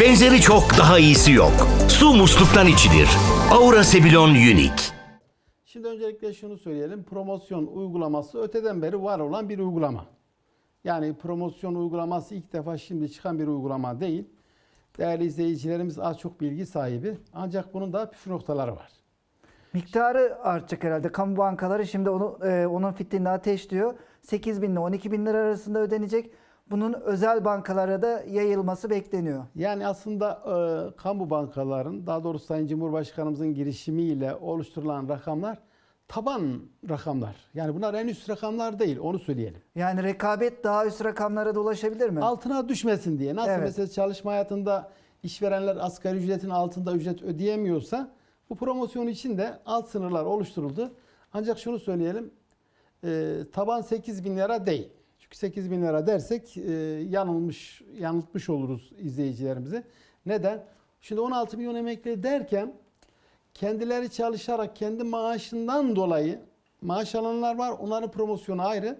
Benzeri çok daha iyisi yok. Su musluktan içilir. Aura Sebilon Unique. Şimdi öncelikle şunu söyleyelim. Promosyon uygulaması öteden beri var olan bir uygulama. Yani promosyon uygulaması ilk defa şimdi çıkan bir uygulama değil. Değerli izleyicilerimiz az çok bilgi sahibi. Ancak bunun da püf noktaları var. Miktarı artacak herhalde. Kamu bankaları şimdi onu e, onun fitilini ateşliyor. 8 bin ile 12 bin lira arasında ödenecek. Bunun özel bankalara da yayılması bekleniyor. Yani aslında e, kamu bankaların, daha doğrusu Sayın Cumhurbaşkanımızın girişimiyle oluşturulan rakamlar taban rakamlar. Yani bunlar en üst rakamlar değil, onu söyleyelim. Yani rekabet daha üst rakamlara da ulaşabilir mi? Altına düşmesin diye. Nasıl Evet. mesela çalışma hayatında işverenler asgari ücretin altında ücret ödeyemiyorsa bu promosyon için de alt sınırlar oluşturuldu. Ancak şunu söyleyelim, e, taban 8 bin lira değil. Çünkü 8 bin lira dersek e, yanılmış, yanıltmış oluruz izleyicilerimizi. Neden? Şimdi 16 milyon emekli derken kendileri çalışarak kendi maaşından dolayı maaş alanlar var. Onların promosyonu ayrı.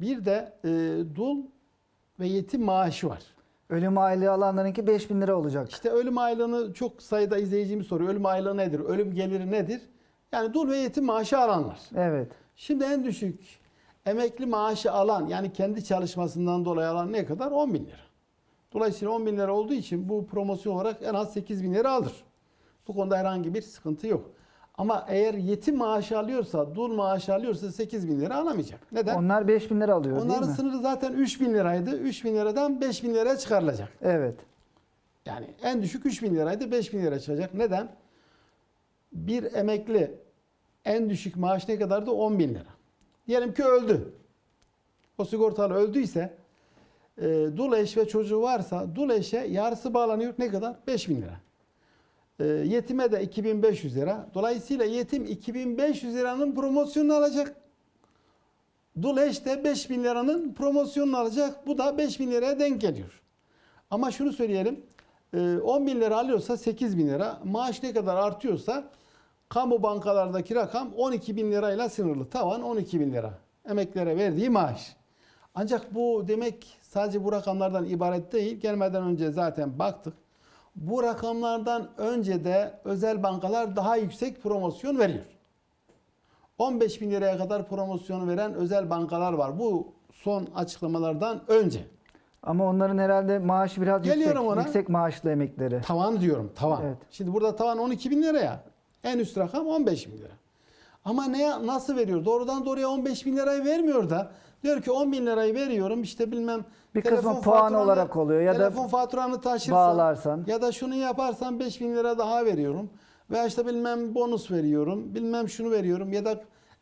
Bir de e, dul ve yetim maaşı var. Ölüm aylığı alanlarınki 5 bin lira olacak. İşte ölüm aylığını çok sayıda izleyicimiz soruyor. Ölüm aylığı nedir? Ölüm geliri nedir? Yani dul ve yetim maaşı alanlar. Evet. Şimdi en düşük emekli maaşı alan yani kendi çalışmasından dolayı alan ne kadar? 10 bin lira. Dolayısıyla 10 bin lira olduğu için bu promosyon olarak en az 8 bin lira alır. Bu konuda herhangi bir sıkıntı yok. Ama eğer yetim maaşı alıyorsa, dul maaşı alıyorsa 8 bin lira alamayacak. Neden? Onlar 5 bin lira alıyor Onların değil mi? sınırı zaten 3 bin liraydı. 3 bin liradan 5 bin liraya çıkarılacak. Evet. Yani en düşük 3 bin liraydı 5 bin lira çıkacak. Neden? Bir emekli en düşük maaş ne kadardı? 10 bin lira. Diyelim ki öldü. O sigortalı öldüyse e, dul eş ve çocuğu varsa dul eşe yarısı bağlanıyor. Ne kadar? 5 bin lira. E, yetime de 2500 lira. Dolayısıyla yetim 2500 liranın promosyonunu alacak. Dul eş de 5000 liranın promosyonunu alacak. Bu da 5000 liraya denk geliyor. Ama şunu söyleyelim. e, 10 bin lira alıyorsa 8 bin lira. Maaş ne kadar artıyorsa kamu bankalardaki rakam 12 bin lirayla sınırlı. Tavan 12 bin lira. Emeklilere verdiği maaş. Ancak bu demek sadece bu rakamlardan ibaret değil. Gelmeden önce zaten baktık. Bu rakamlardan önce de özel bankalar daha yüksek promosyon veriyor. 15 bin liraya kadar promosyonu veren özel bankalar var. Bu son açıklamalardan önce. Ama onların herhalde maaşı biraz Geliyorum yüksek. ona. Yüksek maaşlı emekleri. Tavan diyorum tavan. Evet. Şimdi burada tavan 12 bin lira ya. En üst rakam 15 bin lira. Ama ne nasıl veriyor? Doğrudan doğruya 15 bin lirayı vermiyor da diyor ki 10 bin lirayı veriyorum işte bilmem Bir kısmı telefon puan olarak oluyor ya da telefon faturanı taşırsan bağlarsan. ya da şunu yaparsan 5 bin lira daha veriyorum. Veya işte bilmem bonus veriyorum. Bilmem şunu veriyorum ya da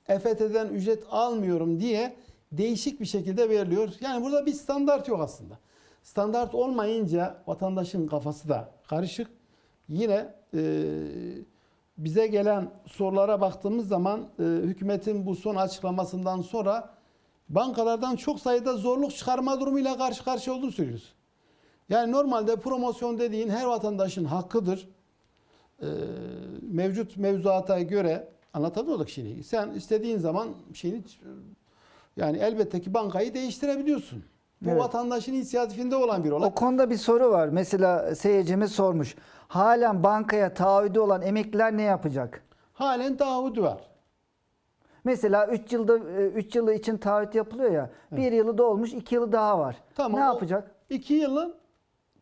EFT'den ücret almıyorum diye değişik bir şekilde veriliyor. Yani burada bir standart yok aslında. Standart olmayınca vatandaşın kafası da karışık. Yine e, bize gelen sorulara baktığımız zaman e, hükümetin bu son açıklamasından sonra bankalardan çok sayıda zorluk çıkarma durumuyla karşı karşıya olduğunu söylüyoruz. Yani normalde promosyon dediğin her vatandaşın hakkıdır. Ee, mevcut mevzuata göre anlatamadık şimdi. Sen istediğin zaman şeyini yani elbette ki bankayı değiştirebiliyorsun. Bu Evet. vatandaşın inisiyatifinde olan bir olay. O konuda bir soru var. Mesela seyircimiz sormuş. Halen bankaya taahhüdü olan emekliler ne yapacak? Halen taahhüdü var. Mesela 3 yılda 3 yılı için taahhüt yapılıyor ya. 1 yılı dolmuş, 2 yılı daha var. Tamam. ne yapacak? İki yılın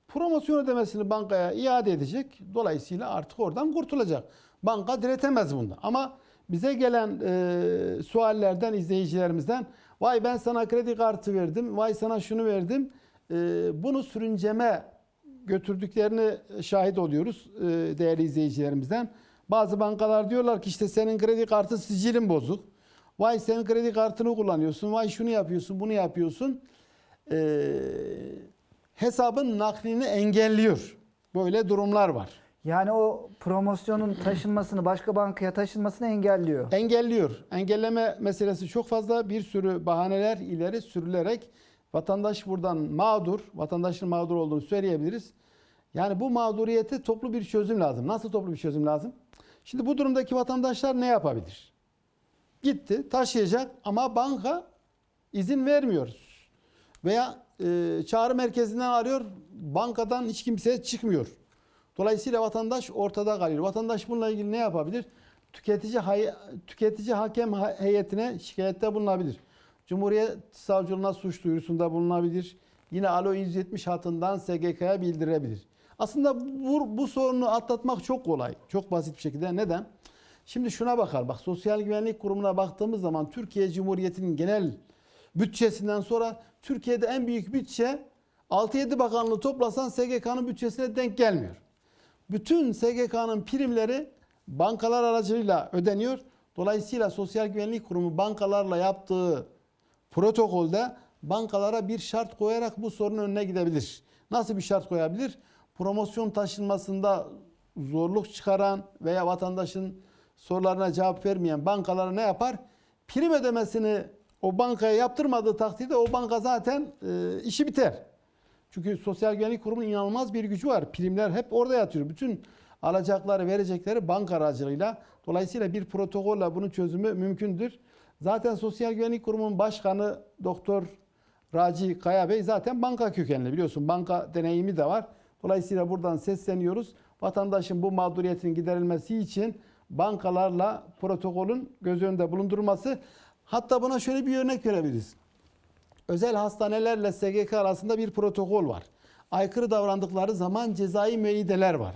promosyon ödemesini bankaya iade edecek. Dolayısıyla artık oradan kurtulacak. Banka diretemez bunda. Ama bize gelen e, suallerden, izleyicilerimizden vay ben sana kredi kartı verdim, vay sana şunu verdim. E, bunu sürünceme götürdüklerini şahit oluyoruz e, değerli izleyicilerimizden. Bazı bankalar diyorlar ki işte senin kredi kartı sicilin bozuk. Vay senin kredi kartını kullanıyorsun, vay şunu yapıyorsun, bunu yapıyorsun. E, hesabın naklini engelliyor. Böyle durumlar var. Yani o promosyonun taşınmasını, başka bankaya taşınmasını engelliyor. Engelliyor. Engelleme meselesi çok fazla. Bir sürü bahaneler ileri sürülerek vatandaş buradan mağdur, vatandaşın mağdur olduğunu söyleyebiliriz. Yani bu mağduriyete toplu bir çözüm lazım. Nasıl toplu bir çözüm lazım? Şimdi bu durumdaki vatandaşlar ne yapabilir? Gitti, taşıyacak ama banka izin vermiyor. Veya e, çağrı merkezinden arıyor. Bankadan hiç kimse çıkmıyor. Dolayısıyla vatandaş ortada kalıyor. Vatandaş bununla ilgili ne yapabilir? Tüketici hay- tüketici hakem ha- heyetine şikayette bulunabilir. Cumhuriyet Savcılığına suç duyurusunda bulunabilir. Yine Alo 170 hattından SGK'ya bildirebilir. Aslında bu, bu sorunu atlatmak çok kolay. Çok basit bir şekilde. Neden? Şimdi şuna bakar. Bak Sosyal Güvenlik Kurumu'na baktığımız zaman Türkiye Cumhuriyeti'nin genel bütçesinden sonra Türkiye'de en büyük bütçe 6-7 bakanlığı toplasan SGK'nın bütçesine denk gelmiyor. Bütün SGK'nın primleri bankalar aracılığıyla ödeniyor. Dolayısıyla Sosyal Güvenlik Kurumu bankalarla yaptığı protokolde bankalara bir şart koyarak bu sorunun önüne gidebilir. Nasıl bir şart koyabilir? Promosyon taşınmasında zorluk çıkaran veya vatandaşın sorularına cevap vermeyen bankalara ne yapar? Prim ödemesini o bankaya yaptırmadığı takdirde o banka zaten e, işi biter. Çünkü Sosyal Güvenlik Kurumu'nun inanılmaz bir gücü var. Primler hep orada yatıyor. Bütün alacakları, verecekleri banka aracılığıyla. Dolayısıyla bir protokolle bunun çözümü mümkündür. Zaten Sosyal Güvenlik Kurumu'nun başkanı Doktor Raci Kaya Bey zaten banka kökenli biliyorsun. Banka deneyimi de var. Dolayısıyla buradan sesleniyoruz. Vatandaşın bu mağduriyetinin giderilmesi için bankalarla protokolün göz önünde bulundurulması. Hatta buna şöyle bir örnek verebiliriz özel hastanelerle SGK arasında bir protokol var. Aykırı davrandıkları zaman cezai müeyyideler var.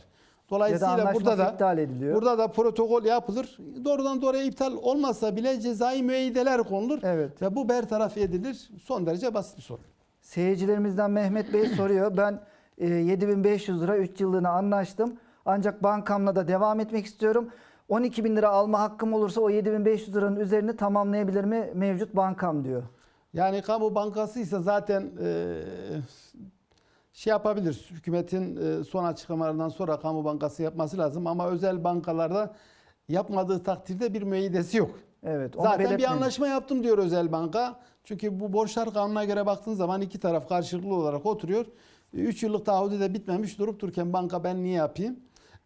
Dolayısıyla burada da iptal ediliyor. burada da protokol yapılır. Doğrudan doğruya iptal olmasa bile cezai müeyyideler konulur Evet. ve bu bertaraf edilir. Son derece basit bir sorun. Seyircilerimizden Mehmet Bey soruyor. Ben e, 7500 lira 3 yıllığına anlaştım. Ancak bankamla da devam etmek istiyorum. 12 bin lira alma hakkım olursa o 7500 liranın üzerini tamamlayabilir mi mevcut bankam diyor. Yani kamu bankası ise zaten e, şey yapabilir. Hükümetin e, son açıklamalarından sonra kamu bankası yapması lazım ama özel bankalarda yapmadığı takdirde bir müeyyidesi yok. Evet. Zaten bir belirtmemiş. anlaşma yaptım diyor özel banka. Çünkü bu borçlar kanuna göre baktığın zaman iki taraf karşılıklı olarak oturuyor. 3 yıllık taahhüdü de bitmemiş durup dururken banka ben niye yapayım?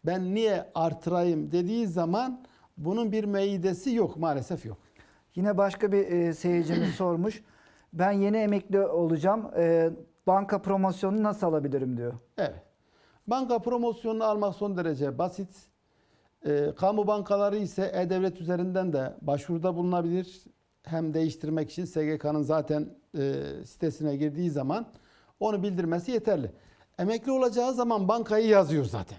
Ben niye artırayım dediği zaman bunun bir müeyyidesi yok maalesef yok. Yine başka bir e, seyircimiz sormuş. Ben yeni emekli olacağım. E, banka promosyonunu nasıl alabilirim diyor. Evet. Banka promosyonunu almak son derece basit. Ee, kamu bankaları ise E-Devlet üzerinden de başvuruda bulunabilir. Hem değiştirmek için SGK'nın zaten e, sitesine girdiği zaman onu bildirmesi yeterli. Emekli olacağı zaman bankayı yazıyor zaten.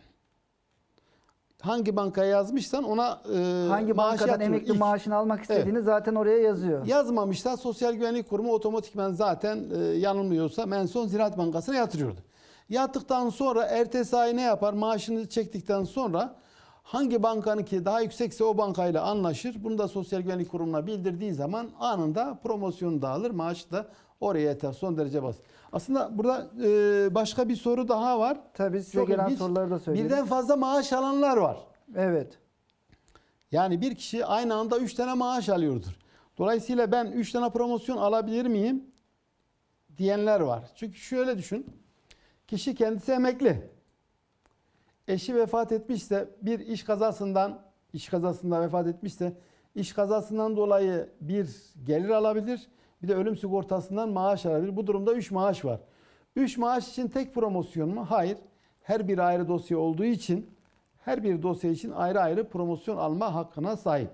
Hangi bankaya yazmışsan ona e, Hangi maaşı bankadan yatırıyor. emekli İlk. maaşını almak istediğini zaten oraya yazıyor. Yazmamışsa Sosyal Güvenlik Kurumu otomatikman zaten e, yanılmıyorsa en son Ziraat Bankası'na yatırıyordu. Yattıktan sonra ertesi ay ne yapar? Maaşını çektikten sonra hangi bankanın ki daha yüksekse o bankayla anlaşır. Bunu da Sosyal Güvenlik Kurumu'na bildirdiği zaman anında promosyonu da alır. Maaşı da oraya yeter. Son derece basit. Aslında burada e, başka bir soru daha var. Tabii size Çok gelen ilginç. soruları da söyleyelim. Birden fazla maaş alanlar var. Evet. Yani bir kişi aynı anda 3 tane maaş alıyordur. Dolayısıyla ben 3 tane promosyon alabilir miyim? Diyenler var. Çünkü şöyle düşün. Kişi kendisi emekli. Eşi vefat etmişse bir iş kazasından iş kazasında vefat etmişse iş kazasından dolayı bir gelir alabilir. Bir de ölüm sigortasından maaş alabilir. Bu durumda 3 maaş var. 3 maaş için tek promosyon mu? Hayır. Her bir ayrı dosya olduğu için her bir dosya için ayrı ayrı promosyon alma hakkına sahip.